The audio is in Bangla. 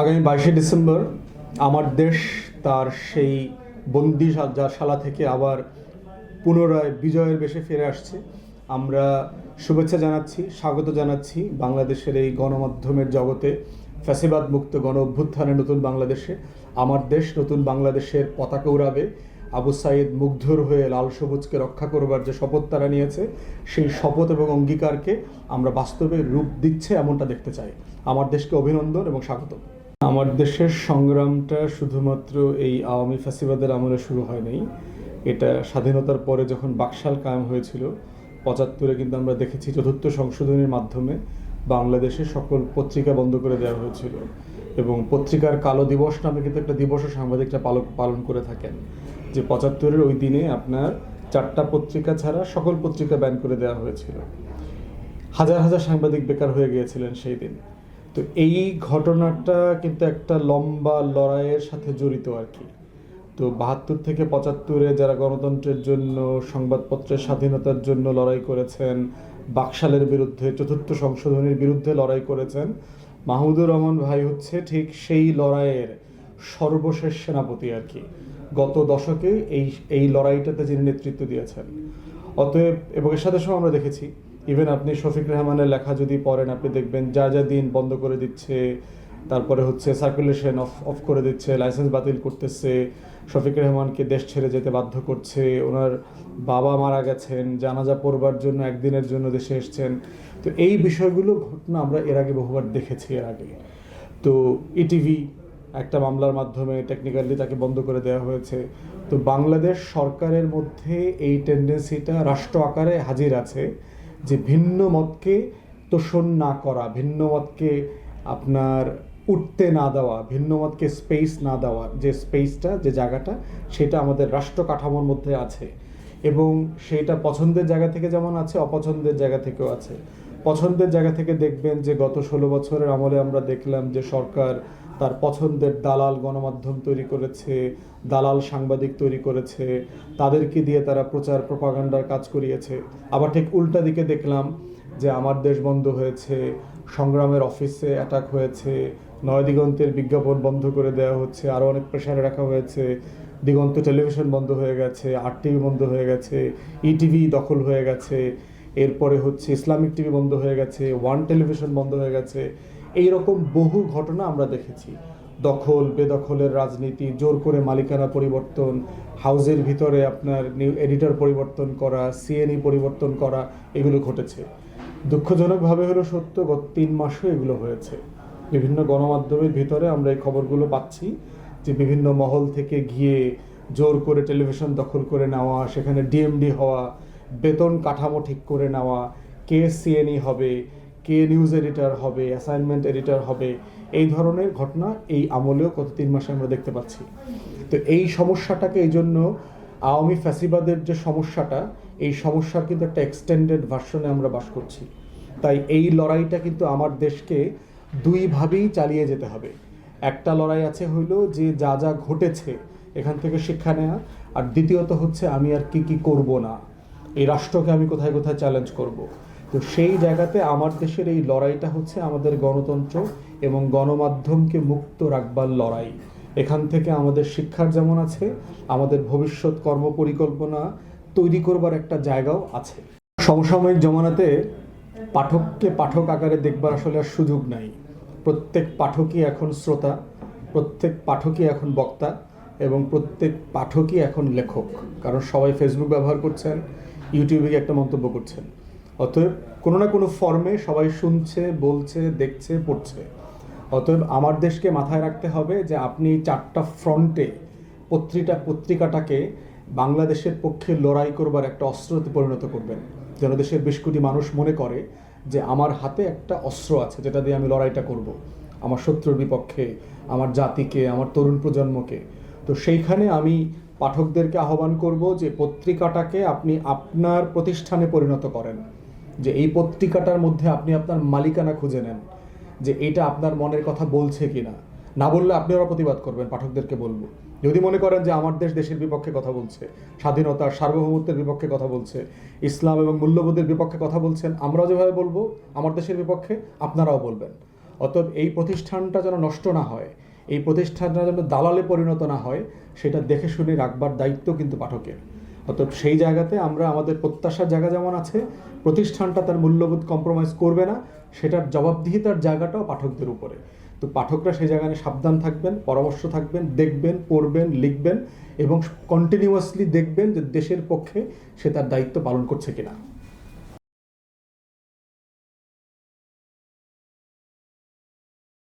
আগামী বাইশে ডিসেম্বর আমার দেশ তার সেই বন্দি শালা থেকে আবার পুনরায় বিজয়ের বেশে ফিরে আসছে। আমরা শুভেচ্ছা জানাচ্ছি, স্বাগত জানাচ্ছি বাংলাদেশের এই গণমাধ্যমের জগতে ফ্যাসিবাদ মুক্ত গণ অভ্যুত্থানে নতুন বাংলাদেশে। আমার দেশ নতুন বাংলাদেশের পতাকা উড়াবে। আবু সাইদ মুগ্ধর হয়ে লাল সবুজকে রক্ষা করবার যে শপথ তারা নিয়েছে, সেই শপথ এবং অঙ্গীকারকে আমরা বাস্তবে রূপ দিচ্ছে এমনটা দেখতে চাই। আমার দেশকে অভিনন্দন এবং স্বাগত আমার দেশের সংগ্রামটা শুধুমাত্র এই আওয়ামী ফ্যাসিবাদের আমলে শুরু হয়নি। এটা স্বাধীনতার পরে যখন বাকশাল কায়েম হয়েছিল, পঁচাত্তরে কিন্তু আমরা দেখেছি চতুর্থ সংশোধনীর মাধ্যমে বাংলাদেশে সকল পত্রিকা বন্ধ করে দেওয়া হয়েছিল এবং পত্রিকার কালো দিবস নামে কিন্তু একটা দিবসও সাংবাদিকরা পালক পালন করে থাকেন, যে পঁচাত্তরের ওই দিনে আপনার চারটা পত্রিকা ছাড়া সকল পত্রিকা ব্যান করে দেওয়া হয়েছিল। হাজার হাজার সাংবাদিক বেকার হয়ে গিয়েছিলেন সেই দিন। তো এই ঘটনাটা কিন্তু একটা লম্বা লড়াইয়ের সাথে জড়িত আর কি। তো বাহাত্তর থেকে পঁচাত্তরে যারা গণতন্ত্রের জন্য, সংবাদপত্রের স্বাধীনতার জন্য লড়াই করেছেন, বাকশালের বিরুদ্ধে, চতুর্থ সংশোধনীর বিরুদ্ধে লড়াই করেছেন, মাহমুদুর রহমান ভাই হচ্ছে ঠিক সেই লড়াইয়ের সর্বশেষ সেনাপতি আর কি। গত দশকে এই এই লড়াইটাতে যিনি নেতৃত্ব দিয়েছেন। অতএব, এবং এর সাথে সঙ্গে আমরা দেখেছি ইভেন আপনি শফিক রহমানের লেখা যদি পড়েন, আপনি দেখবেন যা যা দিন বন্ধ করে দিচ্ছে, তারপরে হচ্ছে সার্কুলেশন অফ অফ করে দিচ্ছে লাইসেন্স বাতিল করতেছে, শফিক রহমানকে দেশ ছেড়ে যেতে বাধ্য করছে, ওনার বাবা মারা গেছেন, জানাজা পড়বার জন্য একদিনের জন্য দেশে এসছেন। তো এই বিষয়গুলো ঘটনা আমরা এর আগে বহুবার দেখেছি এর আগে। তো ইটিভি একটা মামলার মাধ্যমে টেকনিক্যালি তাকে বন্ধ করে দেওয়া হয়েছে। তো বাংলাদেশ সরকারের মধ্যে এই টেন্ডেন্সিটা রাষ্ট্র আকারে হাজির আছে। যে ভিন্ন মতকে তোষণ না করা, ভিন্ন মতকে আপনার উঠতে না দেওয়া, ভিন্ন মতকে স্পেস না দেওয়া, যে স্পেসটা যে জায়গাটা, সেটা আমাদের রাষ্ট্র কাঠামোর মধ্যে আছে। এবং সেটা পছন্দের জায়গা থেকে যেমন আছে, অপছন্দের জায়গা থেকেও আছে। পছন্দের জায়গা থেকে দেখবেন যে গত ষোলো বছরের আমলে আমরা দেখলাম যে সরকার তার পছন্দের দালাল গণমাধ্যম তৈরি করেছে, দালাল সাংবাদিক তৈরি করেছে, তাদেরকে দিয়ে তারা প্রচার প্রপাগান্ডার কাজ করিয়েছে। আবার ঠিক উল্টা দিকে দেখলাম যে আমার দেশ বন্ধ হয়েছে, সংগ্রামের অফিসে অ্যাটাক হয়েছে, নয় দিগন্তের বিজ্ঞাপন বন্ধ করে দেওয়া হচ্ছে আরও অনেক প্রেশারে রাখা হয়েছে, দিগন্ত টেলিভিশন বন্ধ হয়ে গেছে, আর টিভি বন্ধ হয়ে গেছে ইটিভি দখল হয়ে গেছে, এরপরে হচ্ছে ইসলামিক টিভি বন্ধ হয়ে গেছে ওয়ান টেলিভিশন বন্ধ হয়ে গেছে এই রকম বহু ঘটনা আমরা দেখেছি। দখল, বেদখলের রাজনীতি, জোর করে মালিকানা পরিবর্তন, হাউজের ভিতরে আপনার নিউ এডিটর পরিবর্তন করা, সিএনই পরিবর্তন করা, এগুলো ঘটেছে। দুঃখজনকভাবে হলো সত্য, গত তিন মাসও এগুলো হয়েছে। বিভিন্ন গণমাধ্যমের ভিতরে আমরা এই খবরগুলো পাচ্ছি যে বিভিন্ন মহল থেকে গিয়ে জোর করে টেলিভিশন দখল করে নেওয়া, সেখানে ডিএমডি হওয়া, বেতন কাঠামো ঠিক করে নেওয়া, কে সিএনই হবে কে নিউজ এডিটর হবে অ্যাসাইনমেন্ট এডিটর হবে, এই ধরনের ঘটনা এই আমলেও গত তিন মাসে আমরা দেখতে পাচ্ছি। তো এই সমস্যাটাকে এই জন্য আওয়ামী ফ্যাসিবাদের যে সমস্যাটা, এই সমস্যার কিন্তু একটা এক্সটেন্ডেড ভার্সনে আমরা বাস করছি। তাই এই লড়াইটা কিন্তু আমার দেশকে দুইভাবেই চালিয়ে যেতে হবে। একটা লড়াই আছে হইল যে যা যা ঘটেছে এখান থেকে শিক্ষা নেওয়া আর দ্বিতীয়ত হচ্ছে আমি আর কি কি করব না, এই রাষ্ট্রকে আমি কোথায় কোথায় চ্যালেঞ্জ করব? তো সেই জায়গাতে আমার দেশের এই লড়াইটা হচ্ছে আমাদের গণতন্ত্র এবং গণমাধ্যমকে মুক্ত রাখবার লড়াই। এখান থেকে আমাদের শিক্ষার যেমন আছে, আমাদের ভবিষ্যৎ কর্মপরিকল্পনা তৈরি করবার একটা জায়গাও আছে। সমসাময়িক জমানাতে পাঠককে পাঠক আকারে দেখবার আসলে আর সুযোগ নাই। প্রত্যেক পাঠকই এখন শ্রোতা, প্রত্যেক পাঠকই এখন বক্তা এবং প্রত্যেক পাঠকই এখন লেখক। কারণ সবাই ফেসবুক ব্যবহার করছেন ইউটিউবে একটা মন্তব্য করছেন। অতএব কোনো না কোনো ফর্মে সবাই শুনছে, বলছে, দেখছে, পড়ছে। অতএব আমার দেশকে মাথায় রাখতে হবে যে আপনি চারটা ফ্রন্টে পত্রিকা পত্রিকাটাকে বাংলাদেশের পক্ষে লড়াই করবার একটা অস্ত্রতে পরিণত করবেন। যেন দেশের বেশ কোটি মানুষ মনে করে যে আমার হাতে একটা অস্ত্র আছে যেটা দিয়ে আমি লড়াইটা করব। আমার শত্রুর বিপক্ষে, আমার জাতিকে, আমার তরুণ প্রজন্মকে। তো সেইখানে আমি পাঠকদেরকে আহ্বান করব যে পত্রিকাটাকে আপনি আপনার প্রতিষ্ঠানে পরিণত করেন। যে এই পত্রিকাটার মধ্যে আপনি আপনার মালিকানা খুঁজে নেন যে এটা আপনার মনের কথা বলছে কি না না বললে আপনি ওরা প্রতিবাদ করবেন, পাঠকদেরকে বলব। যদি মনে করেন যে আমার দেশ দেশের বিপক্ষে কথা বলছে, স্বাধীনতার সার্বভৌমত্বের বিপক্ষে কথা বলছে, ইসলাম এবং মূল্যবোধের বিপক্ষে কথা বলছেন, আমরাও যেভাবে বলব, আমার দেশের বিপক্ষে আপনারাও বলবেন। অতএব এই প্রতিষ্ঠানটা যেন নষ্ট না হয়, এই প্রতিষ্ঠানটা যেন দালালে পরিণত না হয়, সেটা দেখে শুনে রাখবার দায়িত্ব কিন্তু পাঠকের। অতএব সেই জায়গাতে আমরা আমাদের প্রত্যাশার জায়গা যেমন আছে, প্রতিষ্ঠানটা তার মূল্যবোধ কম্প্রোমাইজ করবে না, সেটার জবাবদিহিতার জায়গাটাও পাঠকদের উপরে। তো পাঠকরা সেই জায়গায় সাবধান থাকবেন, পরামর্শ থাকবেন, দেখবেন, পড়বেন, লিখবেন এবং কন্টিনিউয়াসলি দেখবেন যে দেশের পক্ষে সে তার দায়িত্ব পালন করছে কিনা।